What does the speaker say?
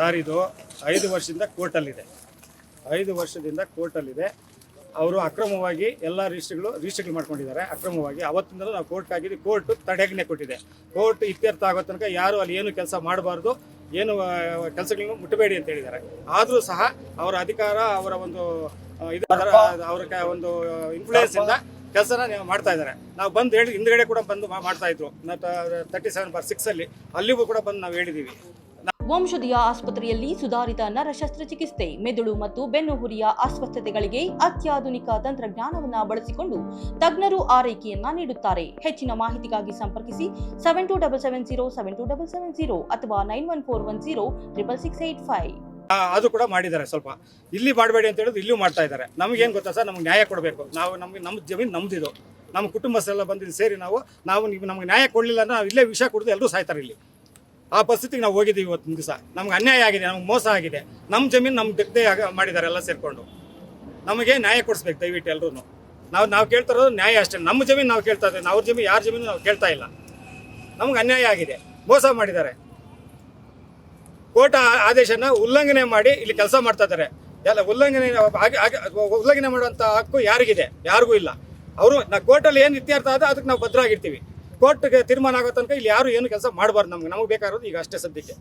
Sir ಇದು ಐದು ವರ್ಷದಿಂದ ಕೋರ್ಟಲ್ಲಿದೆ. ಐದು ವರ್ಷದಿಂದ ಕೋರ್ಟಲ್ಲಿದೆ. ಅವರು ಅಕ್ರಮವಾಗಿ ಎಲ್ಲ ರಿಜಿಸ್ಟ್ರಿಗಳು ರಿಜಿಸ್ಟ್ರಿಗಳು ಮಾಡ್ಕೊಂಡಿದ್ದಾರೆ. ಅಕ್ರಮವಾಗಿ ಅವತ್ತಿಂದಲೂ ನಾವು ಕೋರ್ಟ್ ಆಗಿದ್ದು ಕೋರ್ಟ್ ತಡೆಯಾಜ್ಞೆ ಕೊಟ್ಟಿದೆ. ಕೋರ್ಟ್ ಇತ್ಯರ್ಥ ಆಗೋ ತನಕ ಯಾರು ಅಲ್ಲಿ ಏನು ಕೆಲಸ ಮಾಡಬಾರ್ದು, ಏನು ಕೆಲಸಗಳನ್ನು ಮುಟ್ಟಬೇಡಿ ಅಂತ ಹೇಳಿದ್ದಾರೆ. ಆದರೂ ಸಹ ಅವರ ಅಧಿಕಾರ, ಅವರ ಒಂದು ಇದು ಅವರ ಒಂದು ಇನ್ಫ್ಲೂಯೆನ್ಸ್ ಇಂದ ಕೆಲಸನ ಮಾಡ್ತಾ ಇದ್ದಾರೆ. ನಾವು ಬಂದು ಹೇಳಿ, ಹಿಂದ್ಗಡೆ ಕೂಡ ಬಂದು ಮಾಡ್ತಾ ಇದ್ರು. ತರ್ಟಿ ಸೆವೆನ್ ಬಾರ್ ಸಿಕ್ಸ್ ಅಲ್ಲಿ ಅಲ್ಲಿಗೂ ಕೂಡ ಬಂದು ನಾವು ಹೇಳಿದ್ದೀವಿ. ವಂಶದಿಯ ಆಸ್ಪತ್ರೆಯಲ್ಲಿ ಸುಧಾರಿತ ನರ ಶಸ್ತ್ರಚಿಕಿತ್ಸೆ ಮೆದುಳು ಮತ್ತು ಬೆನ್ನುಹುರಿಯ ಅಸ್ವಸ್ಥತೆಗಳಿಗೆ ಅತ್ಯಾಧುನಿಕ ತಂತ್ರಜ್ಞಾನವನ್ನು ಬಳಸಿಕೊಂಡು ತಜ್ಞರು ಆರೈಕೆಯನ್ನ ನೀಡುತ್ತಾರೆ. ಹೆಚ್ಚಿನ ಮಾಹಿತಿಗಾಗಿ ಸಂಪರ್ಕಿಸಿ seven two double seven zero seven two double seven zero ಅಥವಾ nine one four one zero triple six eight five ಅದು ಕೂಡ ಮಾಡಿದ್ದಾರೆ ಸ್ವಲ್ಪ. ಇಲ್ಲಿ ಮಾಡಬೇಡಿ ಅಂತ ಹೇಳಿದ್ರು ಇಲ್ಲೂ ಮಾಡ್ತಾ ಇದ್ದಾರೆ. ನಮಗೇನು ಗೊತ್ತಾ ಸರ್? ನಮ್ಗೆ ನ್ಯಾಯ ಕೊಡಬೇಕು. ನಾವು ನಮಗೆ ನಮ್ಮ ಜಮೀನು ನಮ್ದಿದು. ನಮ್ಮ ಕುಟುಂಬಸ್ಥರೆಲ್ಲ ಬಂದಿದ್ದು ಸೇರಿ ನಾವು ನಾವು ನೀವು ನಮ್ಗೆ ನ್ಯಾಯ ಕೊಡಲಿಲ್ಲ ಅಂದ್ರೆ ನಾವು ಇಲ್ಲೇ ವಿಷಯ ಕುಡಿದು ಎಲ್ಲರೂ ಸಾಯ್ತಾರೆ ಇಲ್ಲಿ. ಆ ಪರಿಸ್ಥಿತಿಗೆ ನಾವು ಹೋಗಿದ್ದೀವಿ ಇವತ್ತು ದಿವಸ. ನಮ್ಗೆ ಅನ್ಯಾಯ ಆಗಿದೆ, ನಮ್ಗೆ ಮೋಸ ಆಗಿದೆ. ನಮ್ಮ ಜಮೀನು ನಮ್ಮ ತೆಗ್ದೇ ಮಾಡಿದ್ದಾರೆ ಎಲ್ಲ ಸೇರಿಕೊಂಡು. ನಮಗೆ ನ್ಯಾಯ ಕೊಡಿಸ್ಬೇಕು ದಯವಿಟ್ಟು ಎಲ್ಲರೂ ನಾವು ನಾವು ಕೇಳ್ತಾ ಇರೋದು ನ್ಯಾಯ ಅಷ್ಟೇ. ನಮ್ಮ ಜಮೀನು ನಾವು ಕೇಳ್ತಾ ಇದ್ದೇವೆ. ಅವ್ರ ಜಮೀನು, ಯಾರ ಜಮೀನು ನಾವು ಕೇಳ್ತಾ ಇಲ್ಲ. ನಮ್ಗೆ ಅನ್ಯಾಯ ಆಗಿದೆ. ಮೋಸ ಮಾಡಿದ್ದಾರೆ. ಕೋರ್ಟ್ ಆದೇಶನ ಉಲ್ಲಂಘನೆ ಮಾಡಿ ಇಲ್ಲಿ ಕೆಲಸ ಮಾಡ್ತಾ ಇದ್ದಾರೆ. ಎಲ್ಲ ಉಲ್ಲಂಘನೆ ಉಲ್ಲಂಘನೆ ಮಾಡುವಂಥ ಹಕ್ಕು ಯಾರಿಗಿದೆ? ಯಾರಿಗೂ ಇಲ್ಲ. ಅವರು ನಾ ಕೋರ್ಟಲ್ಲಿ ಏನು ಇತ್ಯರ್ಥ ಆದ ಅದಕ್ಕೆ ನಾವು ಭದ್ರಾಗಿರ್ತೀವಿ. ಕೋರ್ಟ್ಗೆ ತೀರ್ಮಾನ ಆಗೋ ತನಕ ಇಲ್ಲಿ ಯಾರು ಏನು ಕೆಲಸ ಮಾಡಬಾರ್ದು ನಮ್ಗೆ. ನಮಗೆ ಬೇಕಾಗಿರೋದು ಈಗ ಅಷ್ಟೇ ಸದ್ಯಕ್ಕೆ.